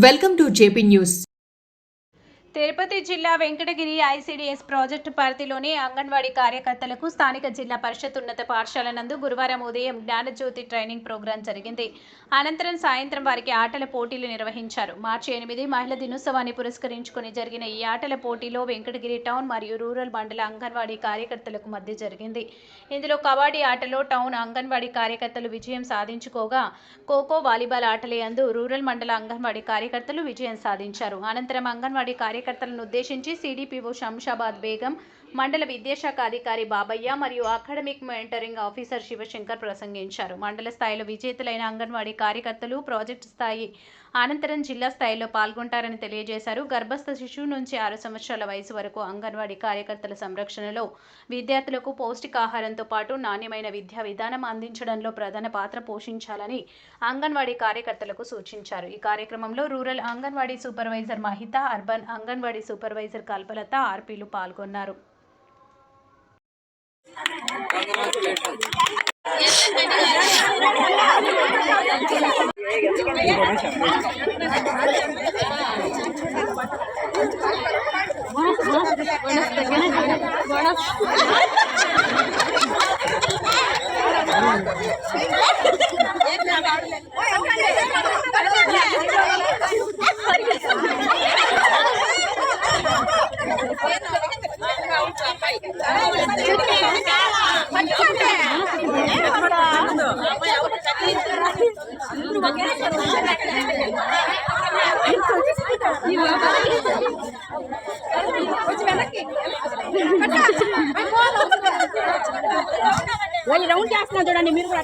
Welcome to JP news Tirupati జిల్లా Venkatagiri ICDS project పరిధిలోని అంగన్వాడీ కార్యకర్తలకు స్థానిక జిల్లా పరిషత్ ఉన్నత పాఠశాల నందు గురువారం ఉదయం జ్ఞానజ్యోతి ట్రైనింగ్ ప్రోగ్రాం జరిగింది. అనంతరం సాయంత్రం వారికి ఆటల పోటీలు నిర్వహించారు. మార్చి ఎనిమిది మహిళా దినోత్సవాన్ని పురస్కరించుకుని జరిగిన ఈ ఆటల పోటీలో వెంకటగిరి టౌన్ మరియు రూరల్ మండల అంగన్వాడీ కార్యకర్తలకు మధ్య జరిగింది. ఇందులో కబడ్డీ ఆటలో టౌన్ అంగన్వాడీ కార్యకర్తలు విజయం సాధించుకోగా ఖోఖో వాలీబాల్ ఆటలయందు రూరల్ మండల అంగన్వాడీ కార్యకర్తలు విజయం సాధించారు. అనంతరం అంగన్వాడీ కార్యకర్తలను ఉద్దేశించి సిడిపిఓ శంషాబాద్ బేగం మండల విద్యాశాఖ అధికారి బాబయ్య మరియు అకాడమిక్ మెంటరింగ్ ఆఫీసర్ శివశంకర్ ప్రసంగించారు. మండల స్థాయిలో విజేతలైన అంగన్వాడీ కార్యకర్తలు ప్రాజెక్టు స్థాయి అనంతరం జిల్లా స్థాయిలో పాల్గొంటారని తెలియజేశారు. గర్భస్థ శిశువు నుంచి ఆరు సంవత్సరాల వయసు వరకు అంగన్వాడీ కార్యకర్తల సంరక్షణలో విద్యార్థులకు పౌష్టికాహారంతో పాటు నాణ్యమైన విద్యా విధానం అందించడంలో ప్రధాన పాత్ర పోషించాలని అంగన్వాడీ కార్యకర్తలకు సూచించారు. ఈ కార్యక్రమంలో rural anganwadi supervisor Mahita urban anganwadi supervisor Kalpalatha ఆర్పీలు పాల్గొన్నారు. Buenas, buenas, buenas. వాళ్ళు రౌండ్ చేస్తున్నా చూడండి మీరు కూడా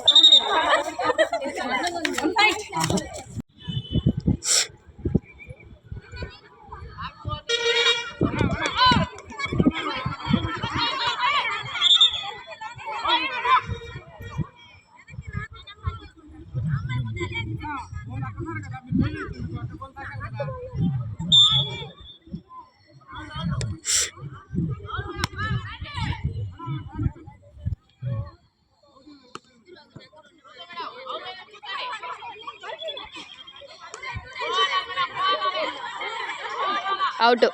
out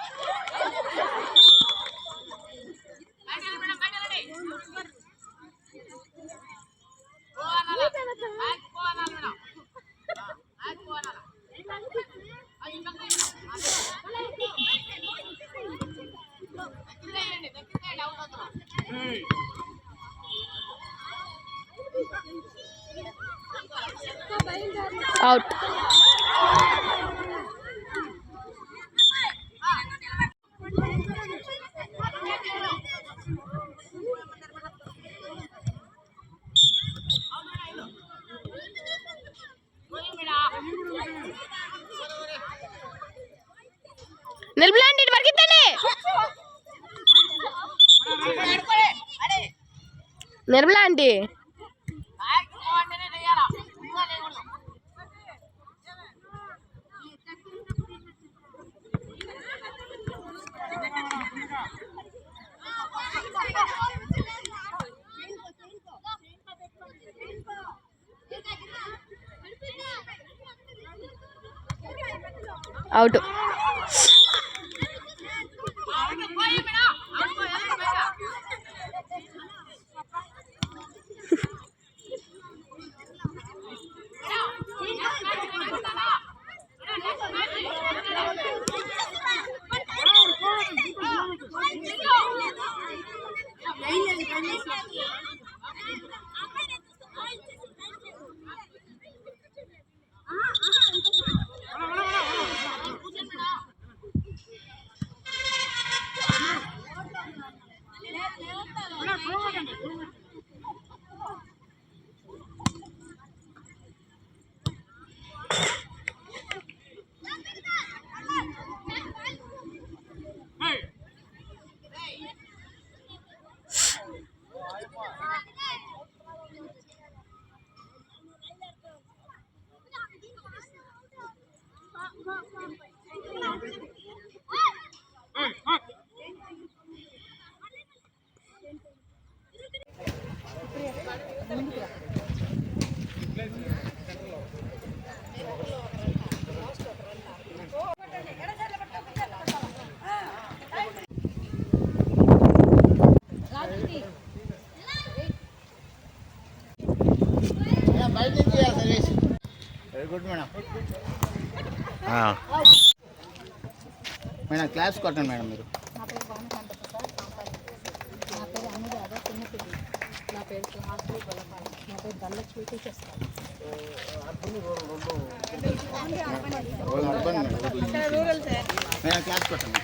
aunty out 何ですか、very good madam madam class కొట్టండి మేడం మీరు. నా పేరు భానుకాంత ప్రసాద్ కాంపాలి నా పేరు అన్నది అదో చిన్నపిల్లి నా పేరు హాస్టల్ గొల్లపాలి నా పేరు Dhanalakshmi teachers urban madam madam class కొట్టండి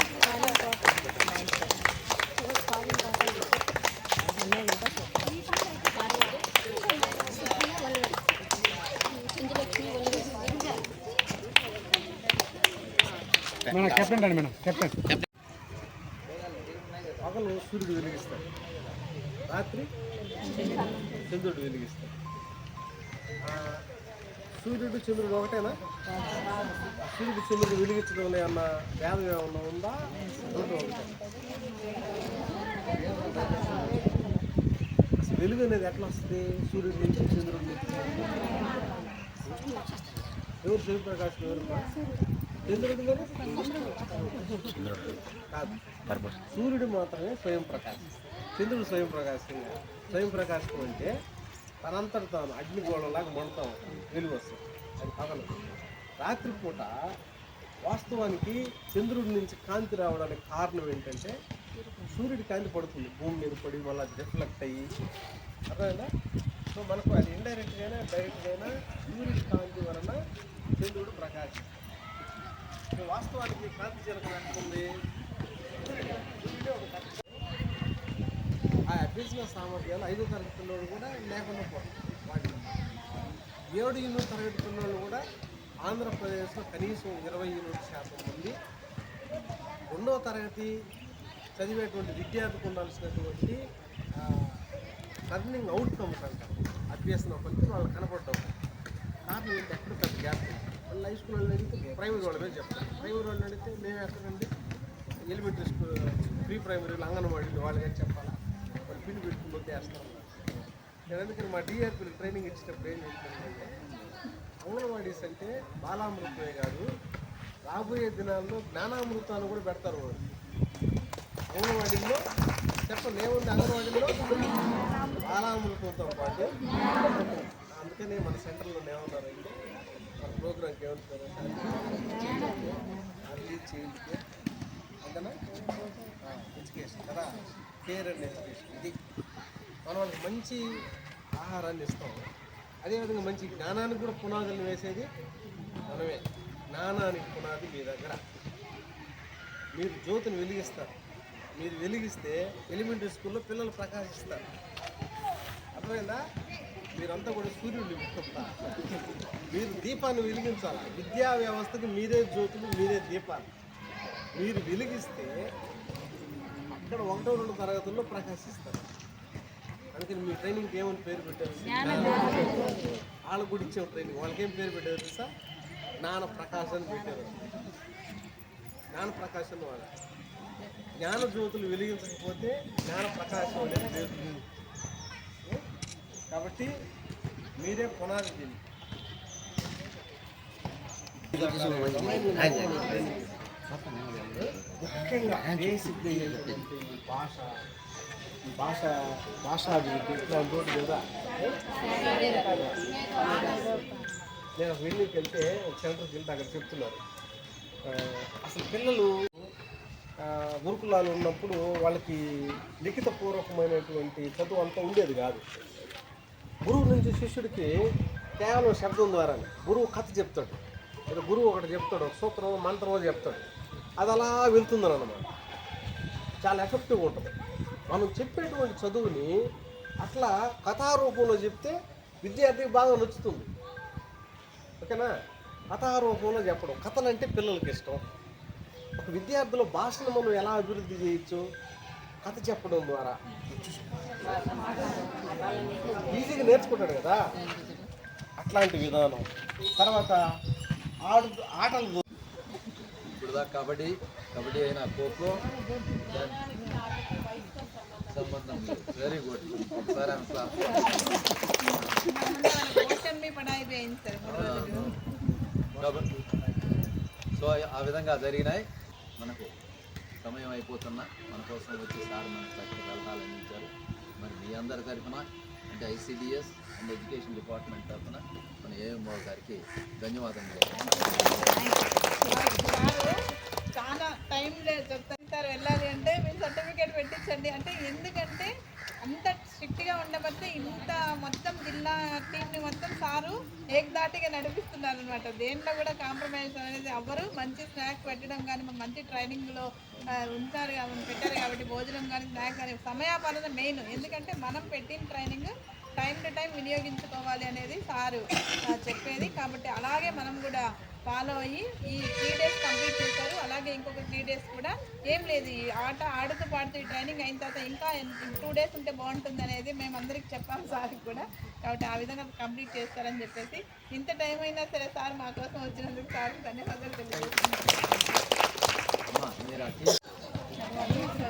మేడం కెప్టెన్ అండి మేడం కెప్టెన్ పగలు సూర్యుడు వెలిగిస్తాడు. రాత్రి చంద్రుడు వెలిగిస్తాడు. సూర్యుడు చంద్రుడు ఒకటేనా? సూర్యుడు చంద్రుడు వెలిగించడం అన్న వ్యాధి ఏమన్నా ఉందా? అసలు వెలుగు అనేది ఎట్లా వస్తుంది? సూర్యుడి నుంచి చంద్రుడి నుంచి ఎవరు సూర్యప్రకాశం ఎవరు? కాదు సూర్యుడు మాత్రమే స్వయం ప్రకాశం. చంద్రుడు స్వయం ప్రకాశం స్వయం ప్రకాశం అంటే తనంతట తాను అగ్నిగోళంలాగా మండుతాం వెలుగు వస్తుంది. అది పగలు. రాత్రిపూట వాస్తవానికి చంద్రుడి నుంచి కాంతి రావడానికి కారణం ఏంటంటే సూర్యుడి కాంతి పడుతుంది. భూమి మీద పడి మళ్ళీ రిఫ్లెక్ట్ అయ్యి. అర్థమైందా? సో మనకు అది ఇండైరెక్ట్గా డైరెక్ట్గా అయినా సూర్యుడి కాంతి వలన చంద్రుడు ప్రకాశం వాస్తవానికి క్రాంతి జరగడం ఆ అభ్యసన సామర్థ్యాలు ఐదో తరగతి పిల్లలు కూడా లేకుండా పోతుంది వాటి ఏడు ఎనిమిది తరగతి పిల్లలు కూడా ఆంధ్రప్రదేశ్లో కనీసం ఇరవై ఎనిమిది శాతం మంది రెండవ తరగతి చదివేటువంటి విద్యార్థికి ఉండాల్సినటువంటి లర్నింగ్ అవుట్కమ్స్ అంటారు అభ్యసన ఫలితం వాళ్ళు కనపడటం. కారణం ఎక్కడ పెద్ద గ్యాప్ వాళ్ళు హై స్కూల్ వాళ్ళు అడిగితే ప్రైమరీ వాళ్ళ మీద చెప్తారు. ప్రైమరీ వాళ్ళు అడిగితే మేము ఎక్కడండి? ఎలిమెంటరీ స్కూల్ ప్రీ ప్రైమరీలు అంగన్వాడీలు వాళ్ళు ఏం చెప్పాలా? వాళ్ళు పిల్లి పెట్టుకుని వదిలేస్తారు నేను అందుకని మా డిఆర్పీలు ట్రైనింగ్ ఇచ్చేటప్పుడు ఏం చెప్తానంటే అంగన్వాడీస్ అంటే బాలామృతమే కాదు రాబోయే దినాల్లో జ్ఞానామృతాన్ని కూడా పెడతారు వాళ్ళు. అంగన్వాడీలో చెప్పండి ఏముంది అంగన్వాడీలో బాలామృతంతో పాటు అందుకనే మన సెంటర్లో ఏమన్నారంటే మన ప్రోగ్రామ్కి ఏమంటారంటే అంతేనా? ఎడ్యుకేషన్ కదా? Care and education. ఇది మనం వాళ్ళకి మంచి ఆహారాన్ని ఇస్తాం. అదేవిధంగా మంచి జ్ఞానానికి కూడా పునాదులు వేసేది మనమే. జ్ఞానానికి పునాది మీ దగ్గర. మీరు జ్యోతిని వెలిగిస్తారు. మీరు వెలిగిస్తే ఎలిమెంటరీ స్కూల్లో పిల్లలు ప్రకాశిస్తారు. అర్థమైందా? మీరంతా కూడా సూర్యుడు నింపుకుంటారు మీరు దీపాన్ని వెలిగించాలి? విద్యా వ్యవస్థకి మీరే జ్యోతులు మీరే దీపాలు. మీరు వెలిగిస్తే అక్కడ ఒకటో రెండు తరగతుల్లో ప్రకాశిస్తారు. అందుకని మీ ట్రైనింగ్కి ఏమని పేరు పెట్టారు? వాళ్ళకు కూడా ఇచ్చాం ట్రైనింగ్. వాళ్ళకేం పేరు పెట్టారు తెలుసా? జ్ఞాన ప్రకాశం అని పెట్టారు. జ్ఞాన ప్రకాశం వాళ్ళ. జ్ఞాన జ్యోతులు వెలిగించకపోతే జ్ఞాన ప్రకాశం అనేది లేదు. కాబట్టి మీరే పునాది దీన్ని. ముఖ్యంగా బేసిక్గా ఏంటంటే భాష భాష అభివృద్ధి ఇట్లాంటి చోటు కదా నేను వెళ్ళికి వెళ్తే ఒక సెంటర్కి వెళ్తే అక్కడ చెప్తున్నారు. అసలు పిల్లలు గురుకులాలు ఉన్నప్పుడు వాళ్ళకి లిఖిత పూర్వకమైనటువంటి చదువు అంతా ఉండేది కాదు. గురువు నుంచి శిష్యుడికి కేవలం శబ్దం ద్వారానే. గురువు కథ చెప్తాడు. లేదా గురువు ఒకటి చెప్తాడు ఒక సూత్రం మంత్రం చెప్తాడు. అది అలా వెళ్తుందని అన్నమాట చాలా ఎఫెక్టివ్గా ఉంటుంది. మనం చెప్పేటువంటి చదువుని అట్లా కథారూపంలో చెప్తే విద్యార్థికి బాగా నచ్చుతుంది. ఓకేనా? కథారూపంలో చెప్పడం. కథలు అంటే పిల్లలకి ఇష్టం. ఒక విద్యార్థుల భాషను మనం ఎలా అభివృద్ధి చేయొచ్చు? కథ చెప్పడం ద్వారా. ఈజీగా నేర్చుకుంటాడు కదా. అట్లాంటి విధానం. తర్వాత ఆడు ఆటలు ఇప్పుడు దాకా కబడ్డీ కబడ్డీ అయినా ఖోఖో సంబంధం వెరీ గుడ్ సార్. అంతా కబడ్డీ సో ఆ విధంగా జరిగినాయి. మనకు సమయం అయిపోతున్నా మన కోసం వచ్చి సార్ మనకు చక్కటి సలహాలు అందించారు మరి మీ అందరి తరఫున అంటే ఐసిడిఎస్ అండ్ ఎడ్యుకేషన్ డిపార్ట్మెంట్ తరఫున మన ఏఎంఓ గారికి ధన్యవాదములు. చాలా టైం లేదు చెప్తారు వెళ్ళాలి అంటే మీరు సర్టిఫికేట్ పెట్టించండి. అంటే ఎందుకంటే అంత స్ట్రిక్ట్గా ఉండబట్టి ఇంత మొత్తం జిల్లా టీంని మొత్తం సారు ఏకదాటిగా నడిపిస్తున్నారు అనమాట దేంట్లో కూడా కాంప్రమైజ్ అనేది అవ్వరు. మంచి స్నాక్ పెట్టడం కానీ మంచి ట్రైనింగ్లో ఉంటారు కాబట్టి పెట్టారు కాబట్టి భోజనం కానీ స్నాక్ కానీ సమయాపాలన మెయిన్ ఎందుకంటే మనం పెట్టిన ట్రైనింగ్ టైం టు టైం వినియోగించుకోవాలి అనేది సారు చెప్పేది. కాబట్టి అలాగే మనం కూడా ఫాలో అయ్యి ఈ త్రీ డేస్ కంప్లీట్ చేశారు. అలాగే ఇంకొక త్రీ డేస్ కూడా ఏం లేదు. ఈ ఆట ఆడుతూ పాడుతూ ఈ ట్రైనింగ్ అయిన తర్వాత ఇంకా టూ డేస్ ఉంటే బాగుంటుంది అనేది మేము అందరికి చెప్పాము సార్కి కూడా. కాబట్టి ఆ విధంగా కంప్లీట్ చేస్తారని చెప్పేసి. ఇంత టైం అయినా సరే సార్ మా కోసం వచ్చినందుకు సార్ ధన్యవాదాలు తెలియజేస్తున్నాం Ha, merak etme.